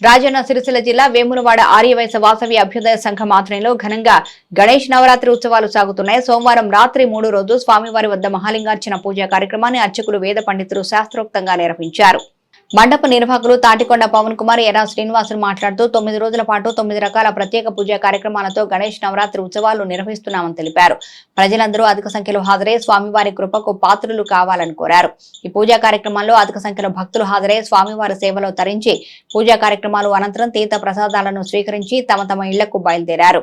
రాజన్న సిరిసిల్ల జిల్లా వేములవాడ ఆర్యవైశ్య వాసవి అభ్యుదయ సంఘం ఆధ్వర్యంలో ఘనంగా గణేష్ నవరాత్రి ఉత్సవాలు సాగుతున్నాయి. సోమవారం రాత్రి మూడు రోజు స్వామివారి వద్ద మహాలింగార్చన పూజా కార్యక్రమాన్ని అర్చకులు వేద పండితులు శాస్త్రోక్తంగా నిర్వహించారు. మండప నిర్వాహకులు తాటికొండ పవన్ కుమార్ ఎరా శ్రీనివాసులు మాట్లాడుతూ తొమ్మిది రోజుల పాటు తొమ్మిది రకాల ప్రత్యేక పూజా కార్యక్రమాలతో గణేష్ నవరాత్రి ఉత్సవాలు నిర్వహిస్తున్నామని తెలిపారు ప్రజలందరూ అధిక సంఖ్యలో హాజరై స్వామివారి కృపకు పాత్రులు కావాలని కోరారు ఈ పూజా కార్యక్రమంలో అధిక సంఖ్యలో భక్తులు హాజరై స్వామివారి సేవలో తరించి పూజా కార్యక్రమాలు అనంతరం తీర్థ ప్రసాదాలను స్వీకరించి తమ తమ ఇళ్ళకు బయలుదేరారు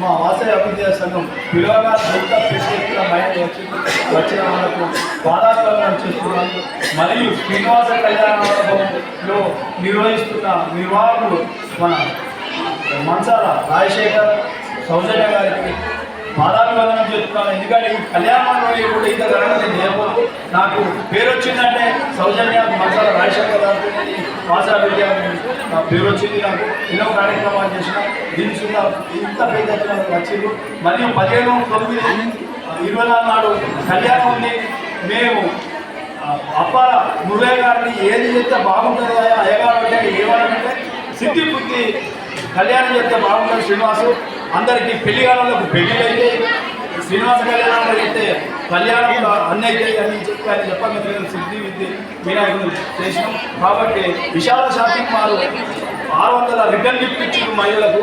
మా ఆశయ అభివృద్ధి సంఘం పిల్లగా దొంగ పెట్టి మైండ్ వచ్చి వచ్చిన వాళ్ళకు బాధాకరం చేస్తున్నాను మరియు శ్రీనివాస కళ్యాణ మండపంలో నిర్వహిస్తున్న నిర్వాహకులు మన మంచాల రాజశేఖర్ సౌజన్య గారికి పాదాభివందనం చెప్తున్నాను ఎందుకంటే ఈ కళ్యాణంలో కూడా ఇంత ఘనంగా చేయకూడదు నాకు పేరు వచ్చిందంటే సౌజన్య మసాల రాజశేఖర్ గారికి వాసా విద్య నా పేరు వచ్చింది నాకు. ఎన్నో కార్యక్రమాలు చేసిన దీని ఇంత పెద్ద వచ్చింది మరియు పదిహేను తొమ్మిది ఇరవై నాలుగు నాడు కళ్యాణం ఉంది. మేము ఆ, అప్పాల మురళి గారిని ఏది చేస్తే బాగుంటుందో అయ్యగారు అంటే ఏమనంటే సిద్ధి బుద్ధి కళ్యాణం చేస్తే బాగుంటుంది శ్రీనివాసు. అందరికీ పెళ్ళి కాలంలో పెళ్ళి అయితే శ్రీనివాస కళ్యాణంలో అయితే కళ్యాణం అన్ని అయితే అని చెప్పి ఆయన చెప్పగా సిద్ధి విద్య వినాయకుడు చేసినాం. కాబట్టి విశాల షాపింగ్ మాల్ ఆరు వందల రిటర్న్ గిఫ్ట్ ఇచ్చిన మహిళలకు.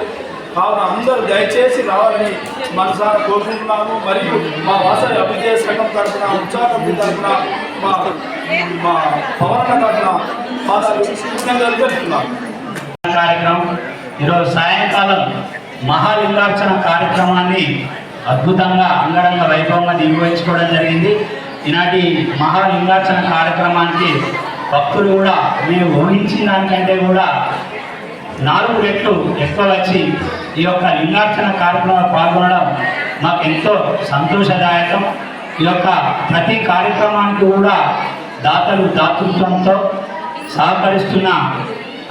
కావున అందరూ దయచేసి రావాలని మనసారా కోరుకుంటున్నాము. మరియు మా వాసవి అభివృద్ధి సంఘం తరఫున ఉత్సాహం తరఫున మా మా పవన్ తరఫున మా కార్యక్రమం ఈరోజు సాయంకాలం మహాలింగార్చన కార్యక్రమాన్ని అద్భుతంగా అంగరంగ వైభవంగా నిర్వహించుకోవడం జరిగింది. ఈనాటి మహాలింగార్చన కార్యక్రమానికి భక్తులు కూడా మేము ఊహించిన దానికంటే కూడా నాలుగు రెట్లు ఎక్కువ వచ్చి ఈ యొక్క లింగార్చన కార్యక్రమంలో పాల్గొనడం మాకు ఎంతో సంతోషదాయకం. ఈ యొక్క ప్రతి కార్యక్రమానికి కూడా దాతలు దాతృత్వంతో సహకరిస్తున్న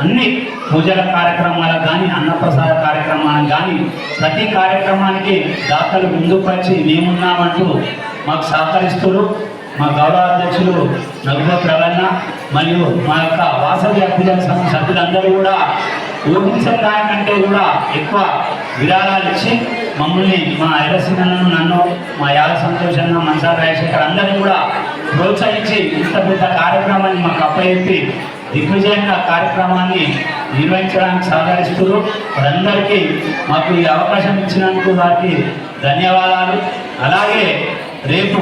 అన్ని పూజల కార్యక్రమాలకు కానీ అన్నప్రసాద కార్యక్రమాలకు కానీ ప్రతి కార్యక్రమానికి దాతలు ముందుకు వచ్చి మేమున్నామంటూ మాకు సహకరిస్తున్నారు మా గౌరవ అధ్యక్షులు నవ్వ ప్రవణ మరియు మా యొక్క వాసవి అభ్యుదయ సంఘ సభ్యులందరూ కూడా ఊహించిన దానికంటే కూడా ఎక్కువ విరాళాలు ఇచ్చి మమ్మల్ని మా ఎర్రసింహను నన్ను మా యాద సంతోషన్న మనసా రాజశేఖర్ అందరినీ కూడా ప్రోత్సహించి ఇంత పెద్ద కార్యక్రమాన్ని మాకు అప్పచెప్పి దిగ్విజయంగా కార్యక్రమాన్ని నిర్వహించడానికి సహకరిస్తున్నారు. వారందరికీ మాకు ఈ అవకాశం ఇచ్చినందుకు వారికి ధన్యవాదాలు. అలాగే రేపు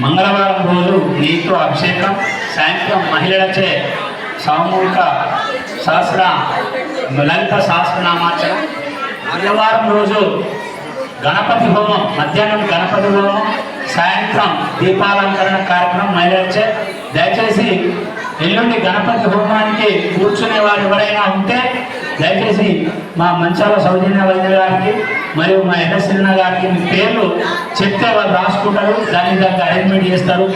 మంగళవారం రోజు నీటితో అభిషేకం సాయంత్రం మహిళలచే సామూహిక సహస్ర లలిత సహస్రనామాచరణ మంగళవారం రోజు గణపతి హోమం మధ్యాహ్నం గణపతి హోమం సాయంత్రం దీపాలంకరణ కార్యక్రమం మహిళలచే. దయచేసి ఎల్లుండి గణపతి హోమానికి కూర్చునే వారు ఎవరైనా ఉంటే దయచేసి మా మంచాల సౌజన్య వైద్య గారికి మరియు మా ఎన్ఎస్ గారికి మీ పేర్లు చెప్తే వాళ్ళు రాసుకుంటారు దాని దానికి అరేంజ్మెంట్ చేస్తారు.